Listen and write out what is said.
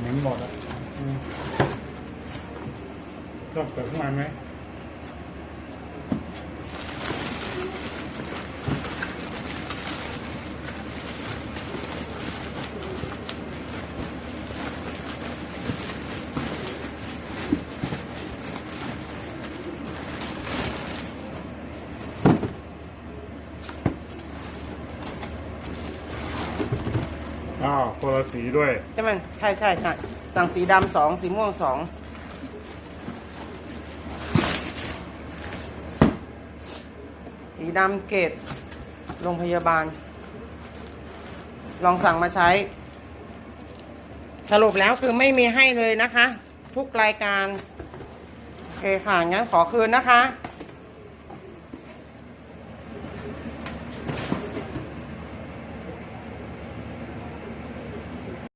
หมือนหมดอะชอบเปิดข้างในไหม อ้าวคนละสีด้วย ใช่ไหมใช่ใช่ใช่สั่งสีดำสองสีม่วงสองสีดำเกตโรงพยาบาล ลองสั่งมาใช้ สรุปแล้วคือไม่มีให้เลยนะคะ ทุกรายการ โอเคค่ะ งั้นขอคืนนะคะ